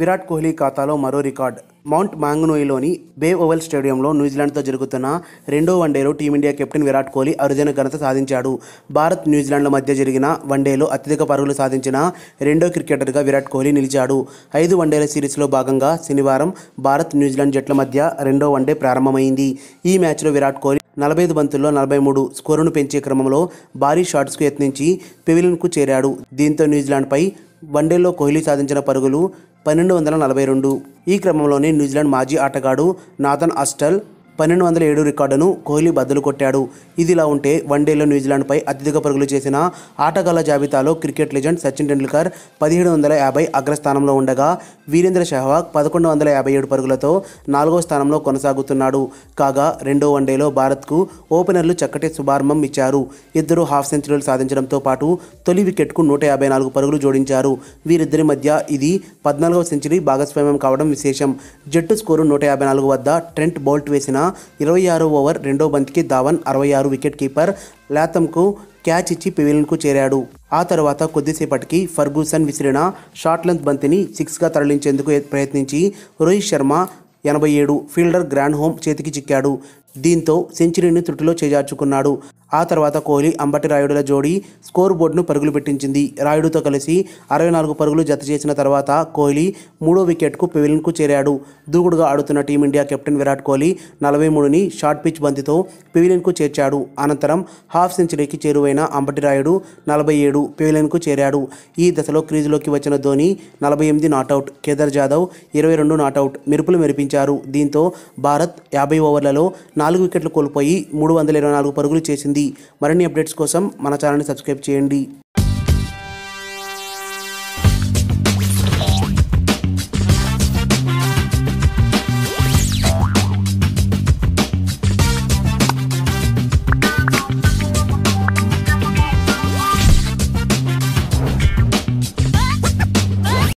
విరాట్ కోహ్లీ ఖాతాలో మరో record. Mount మాంగనోయిలోని బే ఓవెల్ స్టేడియంలో న్యూజిలాండ్తో జరుగుతున్న రెండో వన్డేలో టీమిండియా కెప్టెన్ విరాట్ కోహ్లీ అరుదైన ఘనత సాధించాడు. భారత్ న్యూజిలాండ్ల మధ్య జరిగిన వన్డేలో అత్యధిక పరుగులు సాధించిన రెండో క్రికెటర్గా విరాట్ కోహ్లీ నిలిచాడు. ఐదు వన్డేల సిరీస్లో భాగంగా శనివారం భారత్ న్యూజిలాండ్ జట్ల మధ్య రెండో వన్డే ప్రారంభమైంది. ఈ మ్యాచ్లో విరాట్ కోహ్లీ నలభై ఐదు బంతుల్లో నలభై మూడు స్కోరును పెంచే క్రమంలో భారీ షాట్స్కు యత్నించి పెవిలియన్కు చేరాడు. దీంతో న్యూజిలాండ్పై వన్డేలో కోహ్లీ సాధించిన పరుగులు పన్నెండు వందల నలభై రెండు. ఈ క్రమంలోనే న్యూజిలాండ్ మాజీ ఆటగాడు నాథన్ అస్టల్ పన్నెండు వందల ఏడు రికార్డును కోహ్లీ బద్దలు కొట్టాడు. ఇదిలా ఉంటే వన్డేలో న్యూజిలాండ్పై అత్యధిక పరుగులు చేసిన ఆటగాళ్ళ జాబితాలో క్రికెట్ లెజెండ్ సచిన్ టెండూల్కర్ పదిహేడు వందల యాభై అగ్రస్థానంలో ఉండగా వీరేంద్ర సెహ్వాగ్ పదకొండు వందల యాభై ఏడు పరుగులతో నాలుగో స్థానంలో కొనసాగుతున్నాడు. కాగా రెండో వన్డేలో భారత్కు ఓపెనర్లు చక్కటి శుభారంభం ఇచ్చారు. ఇద్దరు హాఫ్ సెంచరీలు సాధించడంతో పాటు తొలి వికెట్కు నూట యాభై నాలుగు పరుగులు జోడించారు. వీరిద్దరి మధ్య ఇది పద్నాలుగవ సెంచరీ భాగస్వామ్యం కావడం విశేషం. జట్టు స్కోరు నూట యాభై నాలుగు వద్ద ట్రెంట్ బోల్ట్ వేసిన ఇరవై ఆరో ఓవర్ రెండో బంతికి ధావన్ అరవై ఆరు వికెట్ కీపర్ లాథమ్కు క్యాచ్ ఇచ్చి పెవిలియన్కు చేరాడు. ఆ తర్వాత కొద్దిసేపటికి ఫర్గూసన్ విసిరిన షార్ట్ లెంత్ బంతిని సిక్స్గా తరలించేందుకు ప్రయత్నించి రోహిత్ శర్మ ఎనభై ఏడు ఫీల్డర్ గ్రాండ్ హోమ్ చేతికి చిక్కాడు. దీంతో సెంచరీని త్రుటిలో చేజార్చుకున్నాడు. ఆ తర్వాత కోహ్లీ అంబటి రాయుడుల జోడీ స్కోర్ బోర్డును పరుగులు పెట్టించింది. రాయుడుతో కలిసి అరవై నాలుగు పరుగులు జత చేసిన తర్వాత కోహ్లీ మూడో వికెట్కు పెవిలిన్కు చేరాడు. దూకుడుగా ఆడుతున్న టీమిండియా కెప్టెన్ విరాట్ కోహ్లీ నలభై మూడుని షార్ట్ పిచ్ బంతితో పెవిలిన్కు చేర్చాడు. అనంతరం హాఫ్ సెంచరీకి చేరువైన అంబటి రాయుడు నలభై ఏడు పెవిలిన్కు చేరాడు. ఈ దశలో క్రీజులోకి వచ్చిన ధోని నలభై ఎనిమిది నాటౌట్ కేదార్ జాదవ్ ఇరవై రెండు నాటౌట్ మెరుపులు మెరిపించారు. దీంతో భారత్ యాభై ఓవర్లలో నాలుగు వికెట్లు కోల్పోయి మూడు వందల ఇరవై నాలుగు పరుగులు చేసింది. మరిన్ని అప్డేట్స్ కోసం మన ఛానల్ని సబ్స్క్రైబ్ చేయండి.